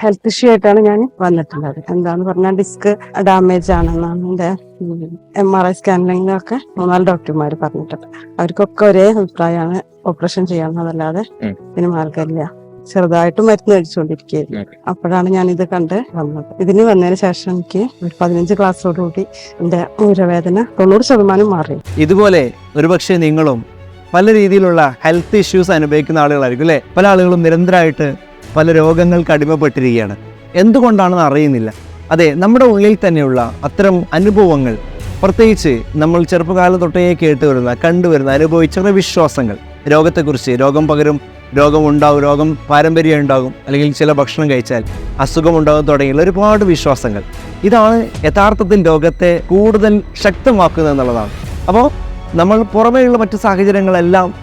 Health issue ആയിട്ടാണ് ഞാൻ വന്നിട്ടുള്ളത്. എന്താന്ന് പറഞ്ഞാൽ ഡിസ്ക് ഡാമേജ് ആണെന്നാണ് എന്റെ എം ആർ ഐ സ്കാനിലൊക്കെ മൂന്നാൽ ഡോക്ടർമാർ പറഞ്ഞിട്ടുണ്ട്. അവർക്കൊക്കെ ഒരേ അഭിപ്രായമാണ് ഓപ്പറേഷൻ ചെയ്യാവുന്നതല്ലാതെ ഉം. ഇതിന് മാർഗമില്ല ചെറുതായിട്ട് മരുന്ന് കഴിച്ചുകൊണ്ടിരിക്കുകയായിരുന്നു. അപ്പോഴാണ് ഞാൻ ഇത് കണ്ട് വന്നത്. ഇതിന് വന്നതിന് ശേഷം എനിക്ക് ഒരു പതിനഞ്ച് ക്ലാസ്സോടുകൂടി എന്റെ ഊരവേദന തൊണ്ണൂറ് ശതമാനം മാറി. ഇതുപോലെ ഒരുപക്ഷെ നിങ്ങളും പല രീതിയിലുള്ള ഹെൽത്ത് ഇഷ്യൂസ് അനുഭവിക്കുന്ന ആളുകളായിരിക്കും അല്ലേ? പല ആളുകളും നിരന്തരമായിട്ട് പല രോഗങ്ങൾക്ക് അടിമപ്പെട്ടിരിക്കുകയാണ്. എന്തുകൊണ്ടാണെന്ന് അറിയുന്നില്ല. അതെ നമ്മുടെ ഉള്ളിൽ തന്നെയുള്ള അത്തരം അനുഭവങ്ങൾ പ്രത്യേകിച്ച് നമ്മൾ ചെറുപ്പകാലം തൊട്ടേ കേട്ട് വരുന്ന കണ്ടുവരുന്ന അനുഭവിച്ച വിശ്വാസങ്ങൾ. രോഗത്തെക്കുറിച്ച് രോഗം പകരും രോഗം ഉണ്ടാവും രോഗം പാരമ്പര്യം ഉണ്ടാകും അല്ലെങ്കിൽ ചില ഭക്ഷണം കഴിച്ചാൽ അസുഖം ഉണ്ടാകും തുടങ്ങിയുള്ള ഒരുപാട് വിശ്വാസങ്ങൾ. ഇതാണ് യഥാർത്ഥത്തിൽ രോഗത്തെ കൂടുതൽ ശക്തമാക്കുന്നത് എന്നുള്ളതാണ്. അപ്പോൾ നമ്മൾ പുറമേയുള്ള മറ്റു സാഹചര്യങ്ങളെല്ലാം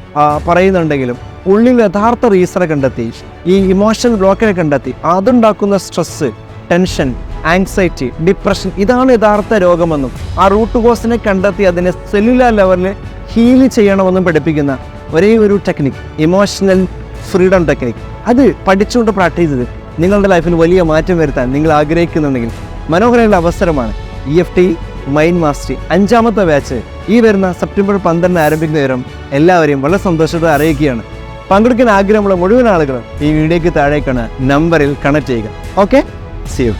പറയുന്നുണ്ടെങ്കിലും ഉള്ളിൽ യഥാർത്ഥ റീസണെ കണ്ടെത്തി ഈ ഇമോഷണൽ ബ്ലോക്കിനെ കണ്ടെത്തി അതുണ്ടാക്കുന്ന സ്ട്രെസ് ടെൻഷൻ ആങ്സൈറ്റി ഡിപ്രഷൻ ഇതാണ് യഥാർത്ഥ രോഗമെന്നും ആ റൂട്ട് കോസിനെ കണ്ടെത്തി അതിനെ സെല്ലുലാർ ലെവലിൽ ഹീൽ ചെയ്യണമെന്നും പഠിപ്പിക്കുന്ന ഒരേ ഒരു ടെക്നിക് ഇമോഷണൽ ഫ്രീഡം ടെക്നിക് അത് പഠിച്ചുകൊണ്ട് പ്രാക്ടീസ് ചെയ്ത് നിങ്ങളുടെ ലൈഫിൽ വലിയ മാറ്റം വരുത്താൻ നിങ്ങൾ ആഗ്രഹിക്കുന്നുണ്ടെങ്കിൽ മനോഹരമായ അവസരമാണ് E F T mind mastery അഞ്ചാമത്തെ ബാച്ച് ഈ വരുന്ന സെപ്റ്റംബർ പന്ത്രണ്ടിന് ആരംഭിക്കുന്ന വിവരം എല്ലാവരെയും വളരെ സന്തോഷത്തോടെ അറിയിക്കുകയാണ്. പങ്കെടുക്കാൻ ആഗ്രഹമുള്ള മുഴുവൻ ആളുകളും ഈ വീഡിയോയ്ക്ക് താഴേക്കാണ് നമ്പറിൽ കണക്ട് ചെയ്യുക. Okay C U